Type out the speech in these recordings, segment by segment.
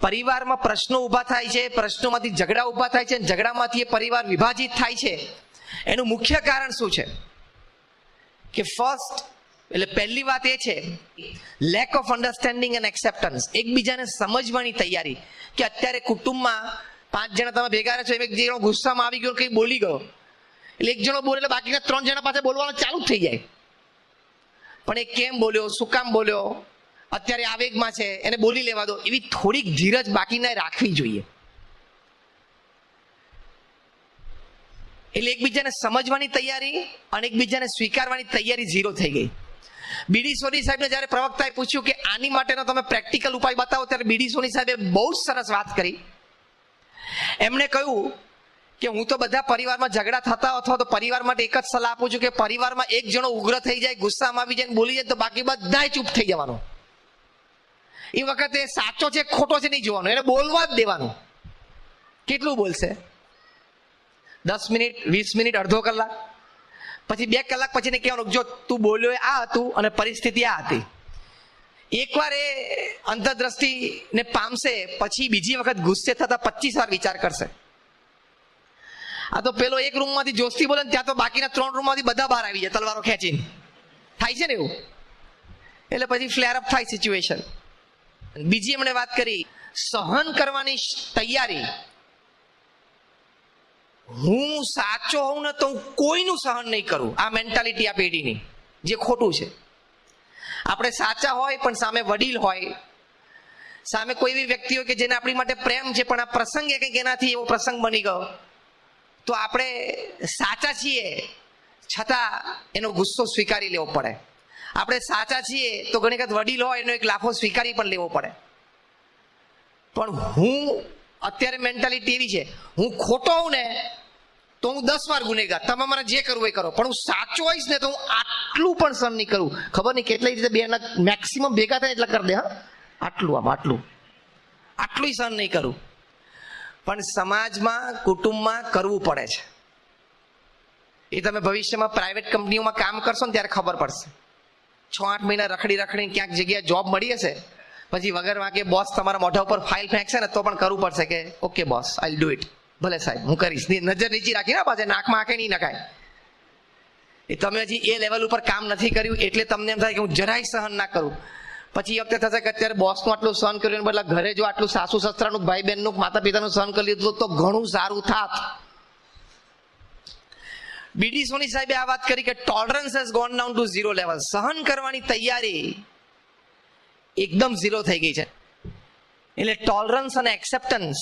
પરિવારમાં પ્રશ્નો ઊભા થાય છે, પ્રશ્નોમાંથી ઝઘડા ઊભા થાય છે અને ઝઘડામાંથી એ પરિવાર વિભાજિત થાય છે. એનું મુખ્ય કારણ શું છે? કે ફર્સ્ટ એટલે પહેલી વાત એ છે lack of understanding and acceptance એકબીજાને સમજવાની તૈયારી કે અત્યારે કુટુંબમાં પાંચ જણા તમે ભેગા રહ્યા છો, એક જણો ગુસ્સામાં આવી ગયો, કંઈ બોલી ગયો. એટલે એક જણો બોલે એટલે બાકીના ત્રણ જણા પાસે બોલવાનું ચાલુ થઈ જાય. પણ એ કેમ બોલ્યો, શું કામ બોલ્યો? અત્યારે આવેગમાં છે, એને બોલી લેવા દો. એવી થોડીક ધીરજ બાકીને રાખવી જોઈએ. એટલે એકબીજાને સમજવાની તૈયારી અને એકબીજાને સ્વીકારવાની તૈયારી ઝીરો થઈ ગઈ. બીડી સોની સાહેબને જ્યારે પ્રવક્તાએ પૂછ્યું કે આની માટેનો તમે પ્રેક્ટિકલ ઉપાય બતાવો, ત્યારે બીડી સોની સાહેબે બહુ સરસ વાત કરી. એમણે કહ્યું કે હું તો બધા પરિવારમાં ઝઘડા થતા અથવા તો પરિવાર માટે એક જ સલાહ આપું છું કે પરિવારમાં એક જણો ઉગ્ર થઈ જાય, ગુસ્સામાં આવી જાય બોલી જાય તો બાકી બધાય ચૂપ થઈ જવાનું. એ વખતે સાચો છે, ખોટો છે નહીં જોવાનું. એને બોલવા જ દેવાનું. કેટલું બોલશે? દસ મિનિટ, વીસ મિનિટ, અડધો કલાક? પછી બે કલાક પછી ને કહેવાનું જો તું બોલ્યો આ હતું અને પરિસ્થિતિ આ હતી. એકવાર એ અંતરદ્રષ્ટિને પામશે, પછી બીજી વખત ગુસ્સે થતા પચીસ વાર વિચાર કરશે. આ તો પેલો એક રૂમમાંથી જોસ્તી બોલે ને ત્યાં તો બાકીના ત્રણ રૂમમાંથી બધા બહાર આવી જાય, તલવારો ખેંચીને. થાય છે ને એવું? એટલે પછી ફ્લેર અપ થાય સિચ્યુએશન બીજી એમણે વાત કરી, સહન કરવાની તૈયારી. હું સાચો હોઉં ને તો હું કોઈનું સહન નહીં કરું. આ મેન્ટાલિટી આ પેઢીની, જે ખોટું છે. આપણે સાચા હોય પણ સામે વડીલ હોય, સામે કોઈ એવી વ્યક્તિ હોય કે જેને આપણી માટે પ્રેમ છે, પણ આ પ્રસંગે કંઈક એનાથી એવો પ્રસંગ બની ગયો, તો આપણે સાચા છીએ, છતાં એનો ગુસ્સો સ્વીકારી લેવો પડે. આપણે સાચા છીએ તો ઘણી વખત વડીલ હોય એનો એક લાફો સ્વીકારી પણ લેવો પડે. પણ હું અત્યારે મેન્ટાલિટી એવી છે, હું ખોટો હોઉં ને તો હું દસ વાર ગુનેગાર, તમે મને જે કરવું એ કરો. પણ હું સાચો હોઈશ ને તો હું આટલું પણ સહન નહીં કરું. ખબર નહીં કેટલી રીતે બે મેક્સિમમ ભેગા થાય એટલે કરી દે, હા? આટલું આમ, આટલું. આટલું સહન નહીં કરું. પણ સમાજમાં, કુટુંબમાં કરવું પડે છે. એ તમે ભવિષ્યમાં પ્રાઇવેટ કંપનીઓમાં કામ કરશો ને ત્યારે ખબર પડશે. છ આઠ મહિના રખડી રખડીને ક્યાંક જગ્યાએ જોબ મળી હશે, પછી વગર વાંકે બોસ તમારા મોઢા ઉપર ફાઇલ ફેંકશે ને તો પણ કરવું પડશે કે okay boss I do it ભલે સાહેબ, હું કરીશ. નજર નીચી રાખી ના પાછળ નાકમાં આંખે નહીં નખાય. એ તમે હજી એ લેવલ ઉપર કામ નથી કર્યું, એટલે તમને એમ થાય કે હું જરાય સહન ના કરું. પછી એ વખતે થશે કે અત્યારે બોસનું આટલું સહન કર્યું બદલા ઘરે જો આટલું સાસુ સસરાનું ભાઈ બહેનનું માતા પિતાનું સહન કરી લીધું તો ઘણું સારું થાત. બીડી સોની સાહેબે આ વાત કરી કે tolerance has gone down to zero level સહન કરવાની તૈયારી એકદમ ઝીરો થઈ ગઈ છે. એટલે ટોલરન્સ અને એક્સેપ્ટન્સ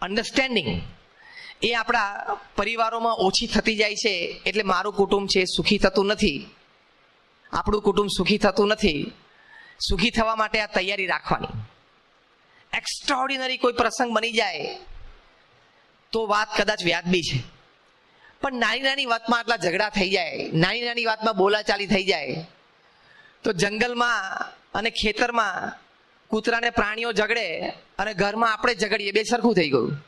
અન્ડરસ્ટેન્ડિંગ એ આપણા પરિવારોમાં ઓછી થતી જાય છે. એટલે મારું કુટુંબ છે સુખી થતું નથી. આપણું કુટુંબ સુખી થતું નથી. સુખી થવા માટે આ તૈયારી રાખવાની. એક્સ્ટ્રાઓર્ડિનરી કોઈ પ્રસંગ બની જાય તો વાત કદાચ વ્યાજબી છે. પણ નાની નાની વાતમાં આટલા ઝઘડા થઈ જાય, નાની નાની વાતમાં બોલાચાલી થઈ જાય. તો જંગલમાં અને ખેતરમાં કૂતરાને પ્રાણીઓ ઝઘડે અને ઘરમાં આપણે ઝઘડીએ બે સરખું થઈ ગયું.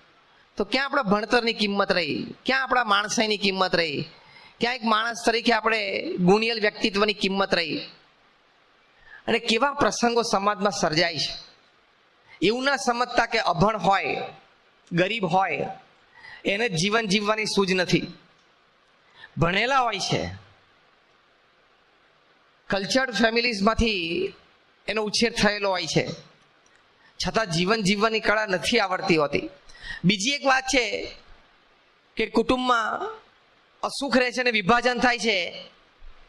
તો ક્યાં આપણા ભણતરની કિંમત રહી? ક્યાં આપણા માણસાઈની કિંમત રહી? ક્યાં એક માણસ તરીકે આપણે ગુણિયલ વ્યક્તિત્વની કિંમત રહી? અને કેવા પ્રસંગો સમાજમાં સર્જાય છે? એવું ના સમજતા કે અભણ હોય, ગરીબ હોય, એને જીવન જીવવાની સૂઝ નથી. ભણેલા હોય છે. કલ્ચર્ડ ફેમિલીઝમાંથી એનો ઉછેર થયેલો હોય છે. છતાં જીવન જીવવાની કળા નથી આવડતી હોતી. બીજી એક વાત છે કે કુટુંબમાં અસુખ રહે છે અને વિભાજન થાય છે.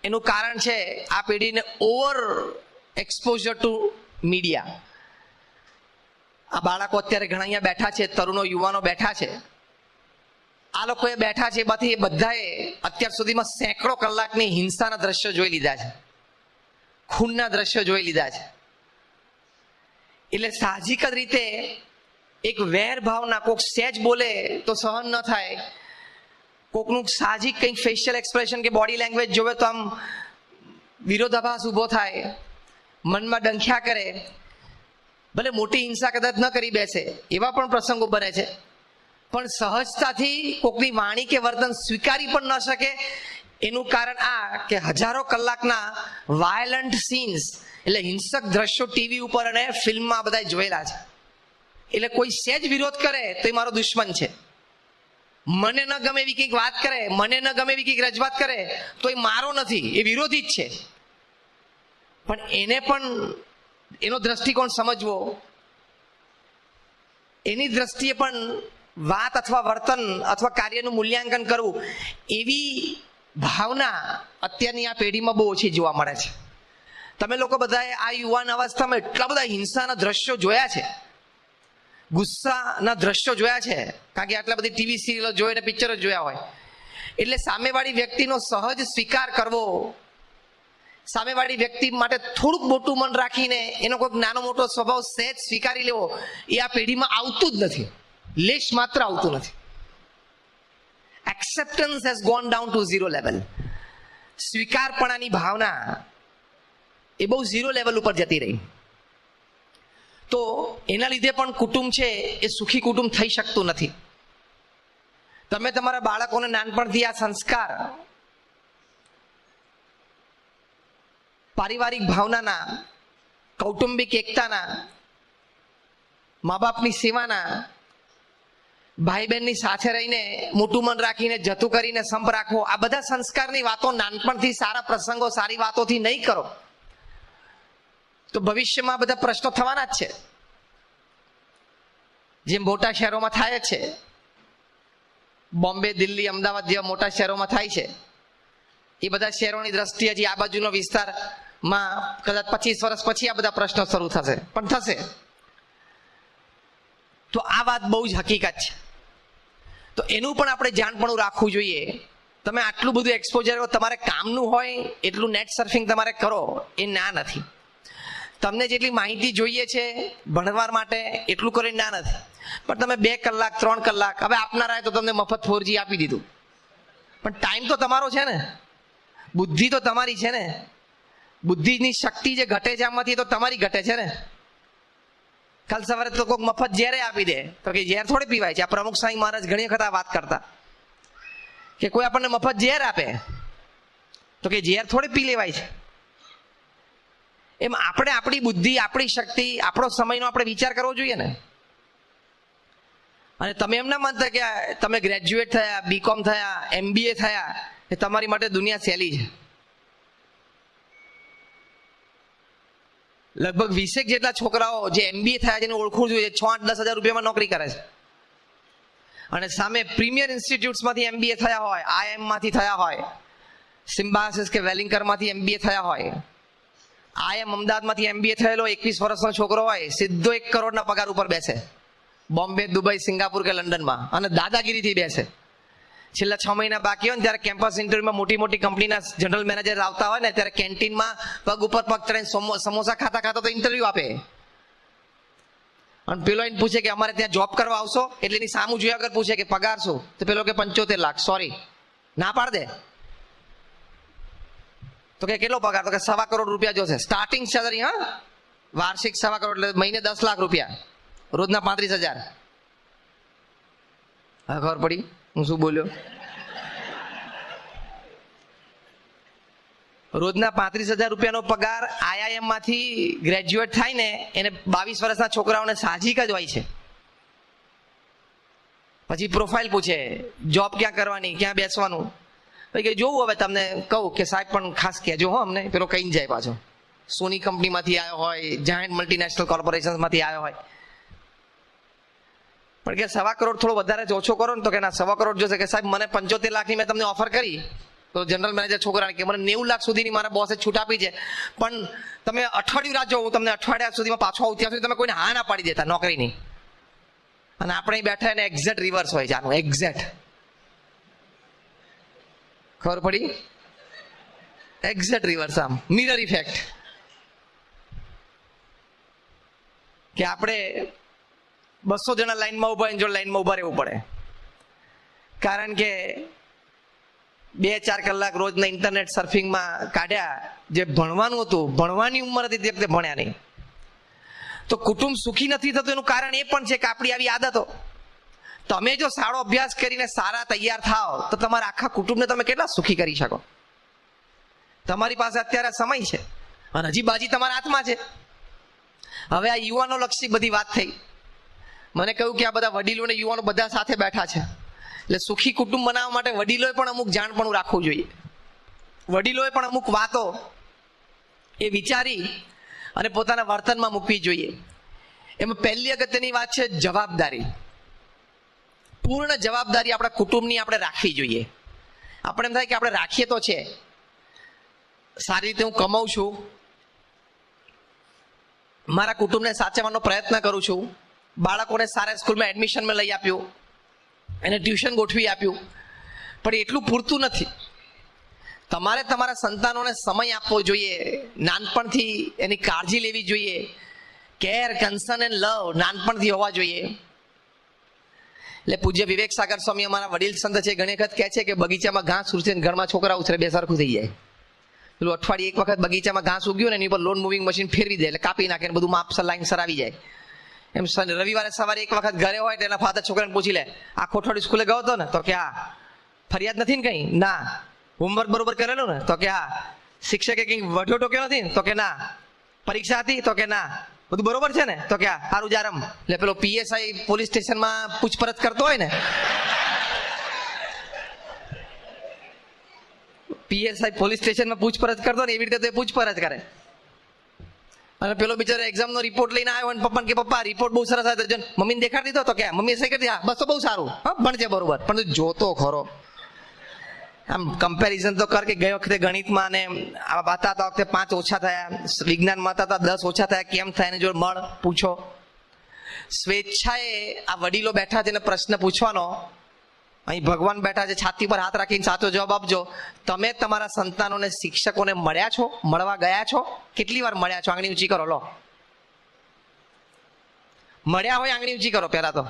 એનું કારણ છે આ પેઢીને ઓવર એક્સપોઝર ટુ મીડિયા આ બાળકો અત્યારે ઘણા અહીંયા બેઠા છે, તરુણો, યુવાનો બેઠા છે. આ લોકો બેઠા છે એમાંથી એ બધાએ અત્યાર સુધીમાં સેંકડો કલાકની હિંસાના દ્રશ્યો જોઈ લીધા છે. ખૂનના દ્રશ્યો જોઈ લીધા છે. એટલે સાહજિક જ રીતે એક વેર ભાવના, કોક સહેજ બોલે તો સહન ન થાય. કોકનું સાહજિક કંઈક ફેશિયલ એક્સપ્રેશન કે બોડી લેંગ્વેજ જોવે તો આમ વિરોધાભાસ ઊભો થાય, મનમાં ડંખ્યા કરે. ભલે મોટી હિંસા કદાચ ન કરી બેસે, એવા પણ પ્રસંગો બને છે. પણ સહજતાથી કોકની વાણી કે વર્તન સ્વીકારી પણ ન શકે. એનું કારણ આ કે હજારો કલાકના વાયલન્ટ સીન્સ એટલે હિંસક દ્રશ્યો ટીવી ઉપર અને ફિલ્મમાં બધા જોયેલા છે. એટલે કોઈ સહેજ વિરોધ કરે તો એ મારો દુશ્મન છે. મને ન ગમે એવી કંઈક વાત કરે, મને ન ગમે એવી કંઈક રજૂઆત કરે, તો એ મારો નથી, એ વિરોધી જ છે. પણ એને પણ એનો દ્રષ્ટિકોણ સમજવો, એની દ્રષ્ટિએ પણ વાત અથવા વર્તન અથવા કાર્યનું મૂલ્યાંકન કરવું, એવી ભાવના અત્યારની આ પેઢીમાં બહુ ઓછી જોવા મળે છે. તમે લોકો બધાએ આ યુવાન અવસ્થામાં એટલા બધા હિંસાના દ્રશ્યો જોયા છે. ગુસ્સાના દ્રશ્યો જોયા છે. કારણ કે આટલા બધી ટીવી સિરિયલો જોઈને પિક્ચરો જોયા હોય. એટલે સામેવાળી વ્યક્તિનો સહજ સ્વીકાર કરવો, સામેવાળી વ્યક્તિ માટે થોડુંક મોટું મન રાખીને એનો કોઈક નાનો મોટો સ્વભાવ સહેજ સ્વીકારી લેવો, એ આ પેઢીમાં આવતું જ નથી. લેશ માત્ર આવતું નથી. Acceptance has gone down to zero level સ્વીકારપણાની ભાવના એ બહુ ઝીરો લેવલ ઉપર જતી રહી. તો એના લીધે પણ કુટુંબ છે એ સુખી કુટુંબ થઈ શકતું નથી. તમે તમારા બાળકોને નાનપણથી આ સંસ્કાર પારિવારિક ભાવનાના, કૌટુંબિક એકતાના, મા બાપની સેવાના ભાઈ બહેનની સાથે રહીને મોટું મન રાખીને, જતું કરીને, સંપ રાખવો, આ બધા સંસ્કારની વાતો નાનપણથી, સારા પ્રસંગો, સારી વાતોથી નહીં કરો. તો ભવિષ્યમાં બધા પ્રશ્નો થવાના જ છે. જેમ મોટા શહેરોમાં થાય છે, બોમ્બે, દિલ્હી, અમદાવાદ જેવા મોટા શહેરોમાં થાય છે, એ બધા શહેરોની દ્રષ્ટિએ જે આ બાજુનો વિસ્તારમાં કદાચ પચીસ વર્ષ પછી આ બધા પ્રશ્નો શરૂ થશે. પણ થશે. તો આ વાત બહુ જ હકીકત છે. તો એનું પણ આપણે જાણપણું રાખવું જોઈએ. તમે આટલું બધું એક્સપોઝર તમારે કામનું હોય, એટલું નેટ સર્ફિંગ તમારે કરો, એ ના નથી. તમને જેટલી માહિતી જોઈએ છે ભણવા માટે, એટલું કરીને ના નથી. પણ તમે બે કલાક, ત્રણ કલાક, હવે આપનારાએ તો તમને મફત ફોરજી આપી દીધું. પણ ટાઈમ તો તમારો છે ને. બુદ્ધિ તો તમારી છે ને. બુદ્ધિની શક્તિ જે ઘટે છે આમાંથી તો તમારી ઘટે છે ને. કાલ સવારે તો કોઈક મફત ઝેરે આપી દે. તો કે ઝેર થોડી પીવાય છે. આ પ્રમુખ સાંઈ મહારાજ ઘણી વખત વાત કરતા. કે કોઈ આપણને મફત ઝેર આપે, તો કે ઝેર થોડી પી લેવાય છે. એમ આપણે આપણી બુદ્ધિ, આપણી શક્તિ, આપણો સમયનો આપણે વિચાર કરવો જોઈએ ને. અને તમે એમ ના માનતા કે તમે ગ્રેજ્યુએટ થયા બીકોમ થયા એમબીએ થયા, એ તમારી માટે દુનિયા સહેલી છે. લગભગ વીસેક જેટલા છોકરાઓ જે એમબીએ થયા જેને ઓળખવું જોઈએ, છ આઠ દસ હજાર રૂપિયામાં નોકરી કરે છે. અને સામે પ્રીમિયર ઇન્સ્ટિટ્યૂટ્સમાંથી એમબીએ થયા હોય આઈએમમાંથી થયા હોય, સિમ્બાસિસ કે વેલિંકરમાંથી એમબીએ થયા હોય આઈએમ અમદાવાદમાંથી એમબીએ થયેલો એકવીસ વર્ષનો છોકરો હોય, સીધો એક કરોડના પગાર ઉપર બેસે. બોમ્બે, દુબઈ, સિંગાપુર કે લંડનમાં. અને દાદાગીરીથી બેસે. છેલ્લા છ મહિના બાકી હોય ને ત્યારે કેમ્પસ ઇન્ટરવ્યુમાં મોટી મોટી કંપનીના જનરલ મેનેજર આવતા હોય ને ત્યારે કેન્ટીનમાં પગ ઉપર પગ ચડાઈને સમોસા ખાતા ખાતા તો ઇન્ટરવ્યુ આપે. અને પેલો એને પૂછે કે અમારે ત્યાં જોબ કરવા આવશો? એટલે એની સામું જોયા વગર પૂછે કે પગાર શું? તો પેલો કે પંચોતેર લાખ. સોરી ના પાડ દે. તો કે કેટલો પગાર? તો કે સવા કરોડ રૂપિયા જોશે. સ્ટાર્ટિંગ સેલરી હા? વાર્ષિક સવા કરોડ એટલે મહિને દસ લાખ રૂપિયા. રોજના પાંત્રીસ હજાર. હા, ખબર પડી? હું શું બોલ્યો? રોજના પાંત્રીસ હજાર રૂપિયાનો પગાર આઈઆઈએમમાંથી ગ્રેજ્યુએટ થાય ને એને બાવીસ વર્ષના છોકરાઓને સાહજિક જ હોય છે. પછી પ્રોફાઇલ પૂછે જોબ ક્યાં કરવાની? ક્યાં બેસવાનું? કે જોવું હવે તમને કહું કે સાહેબ પણ ખાસ કહેજો હો અમને. પેલો કહીને જાય પાછો. સોની કંપનીમાંથી આવ્યો હોય જાયન્ટ મલ્ટીનેશનલ કોર્પોરેશનમાંથી આવ્યો હોય. પણ કે સવા કરોડ થોડો વધારે ઓછો કરો ને તો કે ના, સવા કરોડ જોશે કે સાહેબ, મને પંચોતેર લાખની મેં તમને ઓફર કરી. તો જનરલ મેનેજર છોકરાને કે મને નેવું લાખ સુધીની મારા બોસે છૂટ આપી છે. પણ તમે અઠવાડિયું રાહ જો હું તમને અઠવાડિયા સુધીમાં પાછો આવું, ત્યાં સુધી તમે કોઈને હા ના પાડી દેતા, નોકરીની. અને આપણે બેઠા એને એક્ઝેક્ટ રિવર્સ હોય છે આનું એક્ઝેક્ટ ખબર પડી? એક્ઝેક્ટ રિવર્સ આમ મિરર ઇફેક્ટ કે આપણે બસો જણા લાઈનમાં ઊભા હોય જો લાઈનમાં ઊભા રહેવું પડે. કારણ કે બે ચાર કલાક રોજના ઇન્ટરનેટ સર્ફિંગમાં કાઢ્યા, જે ભણવાનું હતું, ભણવાની ઉંમર હતી તે વખતે ભણ્યા નહીં. તો કુટુંબ સુખી નથી થતું, એનું કારણ એ પણ છે કે આપણી આવી આદતો. તમે જો સારો અભ્યાસ કરીને સારા તૈયાર થાવ તો તમારા આખા કુટુંબને તમે કેટલા સુખી કરી શકો? તમારી પાસે અત્યારે સમય છે, અને હજી બાજી તમારા હાથમાં છે. હવે આ યુવાનો લક્ષી બધી વાત થઈ. મને કહ્યું કે આ બધા વડીલો અને યુવાનો બધા સાથે બેઠા છે. એટલે સુખી કુટુંબ બનાવવા માટે વડીલોએ પણ અમુક જાણપણું રાખવું જોઈએ. વડીલોએ પણ અમુક વાતો એ વિચારી અને પોતાના વર્તનમાં મૂકવી જોઈએ. એમાં પહેલી અગત્યની વાત છે જવાબદારી. પૂર્ણ જવાબદારી આપણા કુટુંબની આપણે રાખવી જોઈએ. આપણે એમ થાય કે આપણે રાખીએ તો છે. સારી રીતે હું કમાઉં છું. મારા કુટુંબને સાચવવાનો પ્રયત્ન કરું છું. બાળકોને સારા સ્કૂલમાં એડમિશનમાં લઈ આપ્યું. એને ટ્યુશન ગોઠવી આપ્યું. પણ એટલું પૂરતું નથી. તમારે તમારા સંતાનોને સમય આપવો જોઈએ. નાનપણથી એની કાળજી લેવી જોઈએ. કેર કન્સર્ન એન્ડ લવ નાનપણથી હોવા જોઈએ. એટલે પૂજ્ય વિવેક સાગર સ્વામી અમારા વડીલ સંત છે, ઘણી વખત કહે છે કે બગીચામાં ઘાસ ઉછરે ઘરમાં છોકરા ઉછરે, બે સરખું થઈ જાય. પેલું અઠવાડિયે એક વખત બગીચામાં ઘાસ ઉગ્યું ને એની ઉપર લોન મૂવિંગ મશીન ફેરવી દે એટલે કાપી નાખે બધું માપસર લાઈન સરાવી જાય. એમ રવિવારે સવારે એક વખત ઘરે હોય એટલે એના ફાધર છોકરાને પૂછી લે, આખો અઠવાડિયું સ્કૂલે ગયો હતો ને? તો કે, હા. ફરિયાદ નથી ને કઈ? ના. હોમવર્ક બરોબર કરેલું ને? તો કે, હા. શિક્ષકે કઈ વઢ્યો ટોક્યો નથી? ને તો કે, ના. પરીક્ષા હતી? તો કે, ના. બધું બરોબર છે ને? તો કે સારું જારમ. એટલે પેલો પીએસઆઈ પોલીસ સ્ટેશનમાં પૂછપરછ કરતો હોય ને? પીએસઆઈ પોલીસ સ્ટેશનમાં પૂછપરછ કરતો ને, એવી રીતે પૂછપરછ કરે. અને પેલો બિચારો એક્ઝામ નો રિપોર્ટ લઈને આવ્યો અને પપ્પાને કે, પપ્પા રિપોર્ટ બહુ સરસ આવ્યો. છે મમ્મીને દેખાડી દીધો? તો કે મમ્મી સહી કરી દીધા. બસ તો બહુ સારું. હા, ભણજે બરોબર. પણ જોતો ખરો. આમ કમ્પેરિઝન તો કર કે ગઈ વખતે ગણિતમાં ને આ હતા વખતે પાંચ ઓછા થયા, વિજ્ઞાનમાં હતા દસ ઓછા થયા, કેમ થાય ને જો મળ પૂછો. સ્વેચ્છાએ આ વડીલો બેઠા છે પ્રશ્ન પૂછવાનો અહીં ભગવાન બેઠા છે, છાતી પર હાથ રાખીને સાચો જવાબ આપજો. તમે તમારા સંતાનોને, શિક્ષકોને મળ્યા છો? મળવા ગયા છો? કેટલી વાર મળ્યા છો? આંગળી ઊંચી કરો, લો. મળ્યા હોય આંગળી ઊંચી કરો પહેલા તો.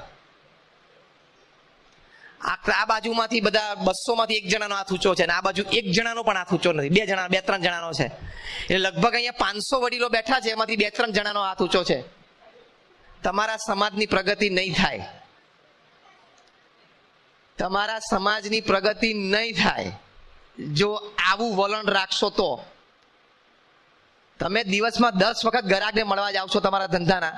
આ બાજુમાંથી બધા બસો માંથી એક જણાનો હાથ ઊંચો છે અને આ બાજુ એક જણાનો પણ હાથ ઊંચો નથી. બે જણા, બે ત્રણ જણાનો છે. એટલે લગભગ અહીંયા પાંચસો વડીલો બેઠા છે, એમાંથી બે ત્રણ જણાનો હાથ ઊંચો છે. તમારા સમાજની પ્રગતિ નહીં થાય. તમારા સમાજની પ્રગતિ નહીં થાય. જો આવું વલણ રાખશો તો. તમે દિવસમાં દસ વખત ગ્રાહકને મળવા જાવ છો તમારા ધંધાના.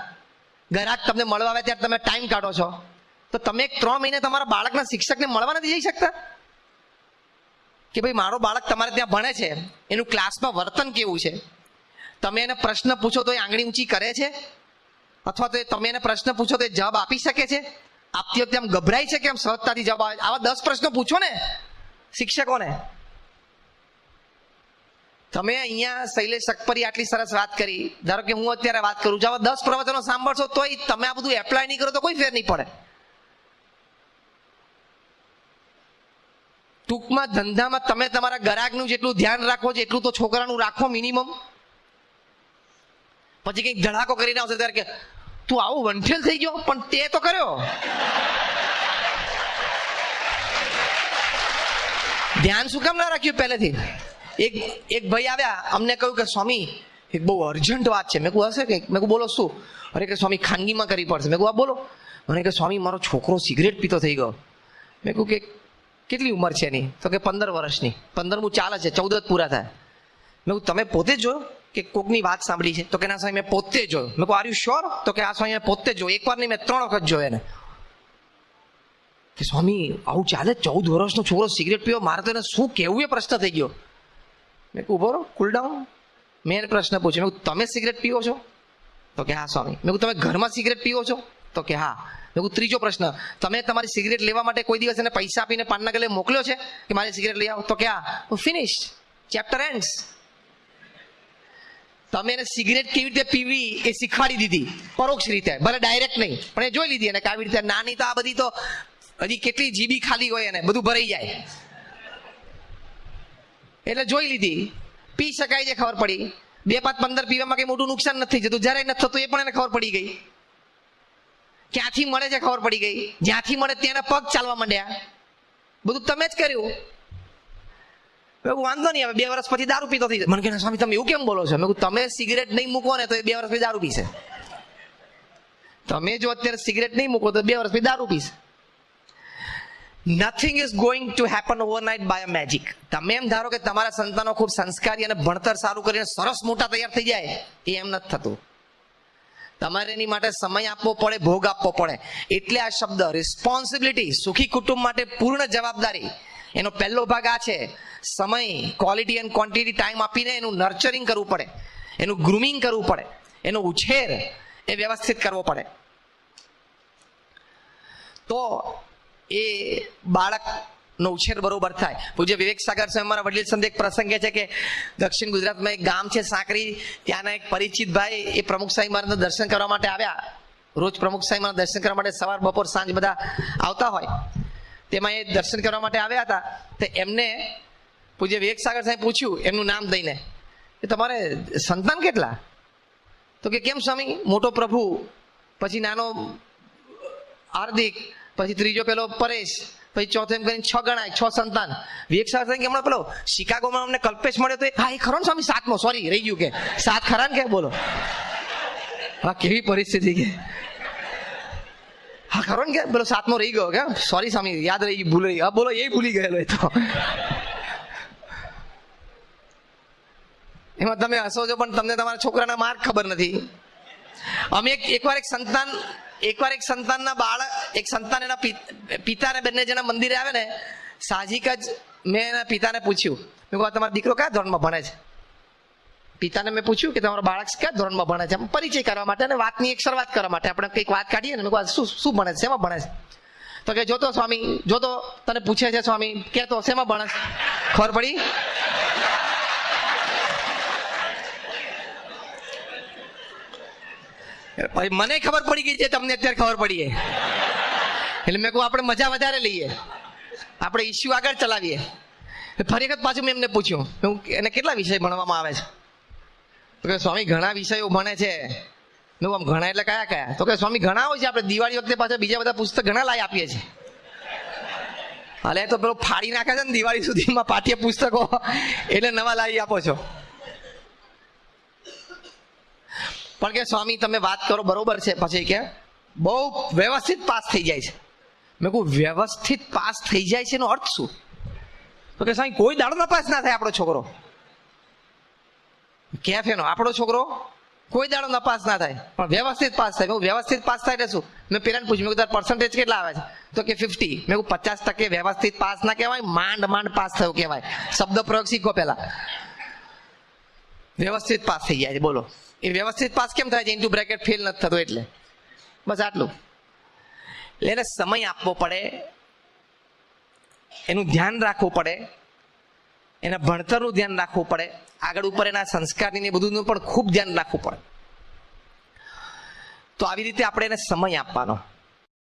ગ્રાહક તમને મળવા આવે ત્યારે તમે ટાઈમ કાઢો છો. તો તમે ત્રણ મહિને તમારા બાળકના શિક્ષકને મળવા નથી જઈ શકતા? કે ભાઈ, મારો બાળક તમારે ત્યાં ભણે છે. એનું ક્લાસમાં વર્તન કેવું છે? તમે એને પ્રશ્ન પૂછો તો એ આંગળી ઊંચી કરે છે? અથવા તો તમે એને પ્રશ્ન પૂછો તો એ જવાબ આપી શકે છે? આપતી વખતે આમ ગભરાય છે કે આમ સહજતાથી જવાબ આવે આવા દસ પ્રશ્નો પૂછો ને, શિક્ષકોને. તમે અહીંયા શૈલેષ સકપરી આટલી સરસ વાત કરી. ધારો કે હું અત્યારે વાત કરું આવા દસ પ્રવચનો સાંભળશો તોય તમે આ બધું એપ્લાય નહીં કરો તો કોઈ ફેર નહીં પડે. ટૂંકમાં ધંધામાં તમે તમારા ગ્રાહકનું જેટલું ધ્યાન રાખો છો એટલું તો છોકરાનું રાખો મિનિમમ પછી કંઈક ધડાકો કરીને આવશે ત્યારે કે તું આવું વંઠેલ થઈ ગયો, પણ તે તો કર્યો. ધ્યાન શું કેમ ના રાખ્યું પહેલેથી? એક એક ભાઈ આવ્યા, અમને કહ્યું કે, સ્વામી, એક બહુ અર્જન્ટ વાત છે. મેં કહું હશે કે મેં કહું બોલો, શું? અરે કે, સ્વામી, ખાનગીમાં કરવી પડશે. મેં કહું આ બોલો. મને કે, સ્વામી, મારો છોકરો સિગરેટ પીતો થઈ ગયો. મેં કહું કે કેટલી ઉંમર છે એની? તો કે, પંદર વર્ષની. પંદરમું ચાલે છે, ચૌદ પૂરા થાય. મેં કહું તમે પોતે જ જોયો? કે કોકની વાત સાંભળી છે? તો કે ના સ્વામી મેં પોતે જોયો. મેં કહું આર યુ શ્યોર તો કે આ સ્વામી મેં પોતે જોયો. એકવાર નહીં, મેં ત્રણ વખત જોયો એને. કે સ્વામી, આવું ચાલે? ચૌદ વર્ષનો છોકરો સિગરેટ પીવો? મારે તો એને શું કહેવું એ પ્રશ્ન થઈ ગયો. મેં કહું, ઊભો રહો કુલ ડાઉન મેં એને પ્રશ્ન પૂછ્યો. મેં તમે સિગરેટ પીવો છો? તો કે, હા, સ્વામી. મેં કહું, તમે ઘરમાં સિગરેટ પીવો છો? તો કે, હા. મેં કહું, ત્રીજો પ્રશ્ન. તમે તમારી સિગરેટ લેવા માટે કોઈ દિવસ એને પૈસા આપીને પાનના ગલે મોકલ્યો છે? કે મારી સિગરેટ લઈ આવો? તો કે, હા. ફિનિશ ચેપ્ટર એન્ડ્સ તમે એને સિગરેટ કેવી રીતે પીવી એ શીખવાડી દીધી. પરોક્ષ રીતે. ભલે ડાયરેક્ટ નહીં, પણ એ જોઈ લીધી અને આવી રીતે નાની તો આ બધી તો હજી કેટલી જીબી ખાલી હોય એને બધું ભરાઈ જાય. એટલે જોઈ લીધી. પી શકાય છે ખબર પડી. બે પાંચ પંદર પીવામાં કઈ મોટું નુકસાન નથી જતું જરાય નથી થતું એ પણ એને ખબર પડી ગઈ. ક્યાંથી મળે છે ખબર પડી ગઈ. જ્યાંથી મળે ત્યાં પગ ચાલવા માંડ્યા. બધું તમે જ કર્યું. વાંધો નહીં, હવે બે વર્ષ પછી દારૂ પીતો થઈ મને કે સ્વામી, તમે એવું કેમ બોલો છો? મેં તમે સિગરેટ નહીં મૂકો ને તો એ બે વર્ષ પછી દારૂ પીશે. તમે જો અત્યારે સિગરેટ નહીં મૂકો તો બે વર્ષ પછી દારૂ પીશે. Nothing is going to happen overnight by magic તમે એમ ધારો કે તમારા સંતાનો ખૂબ સંસ્કારી અને ભણતર સારું કરીને સરસ મોટા તૈયાર થઈ જાય. એ એમ નથી થતું. તમારે એની માટે સમય આપવો પડે, ભોગ આપવો પડે. એટલે આ શબ્દ રિસ્પોન્સિબિલિટી સુખી કુટુંબ માટે પૂર્ણ જવાબદારી. એનો પહેલો ભાગ આ છે. સમય ક્વોલિટી એન્ડ ક્વોન્ટિટી ટાઈમ આપીને એનું નર્ચરિંગ કરવું પડે. એનું ગ્રુમિંગ કરવું પડે. એનો ઉછેર એ વ્યવસ્થિત કરવો પડે. તો એ બાળકનો ઉછેર બરોબર થાય. પૂજ્ય વિવેક સાગર સાહેબ મારા વડીલ સંત એક પ્રસંગે છે કે દક્ષિણ ગુજરાતમાં એક ગામ છે સાંકરી. ત્યાંના એક પરિચિત ભાઈ એ પ્રમુખ સાહેબ મહારાજના દર્શન કરવા માટે આવ્યા. રોજ પ્રમુખ સાહેબ દર્શન કરવા માટે સવાર બપોર સાંજ બધા આવતા હોય. તેમાં એ દર્શન કરવા માટે આવ્યા હતા. તો એમને પૂજ્ય વિવેક સાગર સાહેબ પૂછ્યું, એમનું નામ દઈને, કે તમારે સંતાન કેટલા? તો કે, કેમ સ્વામી? મોટો પ્રભુ, પછી નાનો હાર્દિક, પછી ત્રીજો પેલો પરેશ, પછી ચોથો એમ કરીને છ ગણાય, છ સંતાન. વિવેક સાગર કે હમણાં પેલો શિકાગોમાં અમને કલ્પેશ મળ્યો તો હા, એ ખરો ને સ્વામી? સાતમો સોરી રહી ગયું કે. સાત ખરા ને કે? બોલો. હા, કેવી પરિસ્થિતિ કે? હા, ખરો ને કે? પેલો સાતમો રહી ગયો કે સોરી સ્વામી, યાદ રહી ભૂલ રહી હા, બોલો એ ભૂલી ગયેલો એ તો. એમાં તમે હસો છો પણ તમને તમારા છોકરાના માર્ક ખબર નથી. અમે એક એકવાર એક સંતાન એકવાર એક સંતાનના બાળક એક સંતાન એના પિતા પિતાને બંને જણા મંદિરે આવે ને, સાહજિક જ મેં એના પિતાને પૂછ્યું. મેં કહું તમારો દીકરો કયા ધોરણમાં ભણે છે? પિતાને મેં પૂછ્યું કે તમારો બાળક કયા ધોરણમાં ભણે છે? પરિચય કરવા માટે અને વાતની એક શરૂઆત કરવા માટે આપણે કંઈક વાત કાઢીએ ને મેં શું શું ભણે છે? શેમાં ભણે છે? તો કે જોતો સ્વામી જોતો તને પૂછે છે સ્વામી, કે તો શેમાં ભણે ખબર પડી? ભાઈ મને ખબર પડી ગઈ છે, તમને અત્યારે ખબર પડી એટલે મેં કહું, આપણે મજા વધારે લઈએ. આપણે ઇસ્યુ આગળ ચલાવીએ. ફરી વખત પાછું મેં એમને પૂછ્યું. એને કેટલા વિષય ભણવામાં આવે છે? તો કે સ્વામી, ઘણા વિષયો ભણે છે. નું આમ ઘણા એટલે કયા કયા? તો કે સ્વામી ઘણા હોય છે આપણે દિવાળી વખતે પાછા બીજા બધા પુસ્તક ઘણા લાવી આપીએ છીએ. હાલે તો પેલો ફાડી નાખે છે ને દિવાળી સુધીમાં પાઠ્ય પુસ્તકો, એટલે નવા લાવી આપો છો. પણ કે સ્વામી, તમે વાત કરો, બરોબર છે. પછી કે, બહુ વ્યવસ્થિત પાસ થઈ જાય છે. મેં કહું, વ્યવસ્થિત પાસ થઈ જાય છે એનો અર્થ શું? તો કે સ્વામી કોઈ દાડો નપાસ ના થાય આપણો છોકરો. કેફ એનો? આપણો છોકરો? કોઈ દાડો નપાસ ના થાય. પણ વ્યવસ્થિત પાસ થાય. હું વ્યવસ્થિત પાસ થાય એટલે શું? મેં પેરેન્ટ પૂછ્યું મેં તારા પર્સન્ટેજ કેટલા આવે છે? તો કે ફિફ્ટી મેં પચાસ ટકે વ્યવસ્થિત પાસ ના કહેવાય માંડ માંડ પાસ થયો કહેવાય. શબ્દ પ્રયોગ શીખો પહેલા. વ્યવસ્થિત પાસ થઈ જાય છે બોલો. એ વ્યવસ્થિત પાસ કેમ થાય છે? ઇન્ટુ બ્રેકેટ ફેલ નથી થતો એટલે. બસ આટલું. એટલે સમય આપવો પડે. એનું ધ્યાન રાખવું પડે. એના ભણતરનું ધ્યાન રાખવું પડે. આગળ ઉપર એના સંસ્કારની ને બધુંનું પણ ખૂબ ધ્યાન રાખવું પડે. તો આવી રીતે આપણે એને સમય આપવાનો.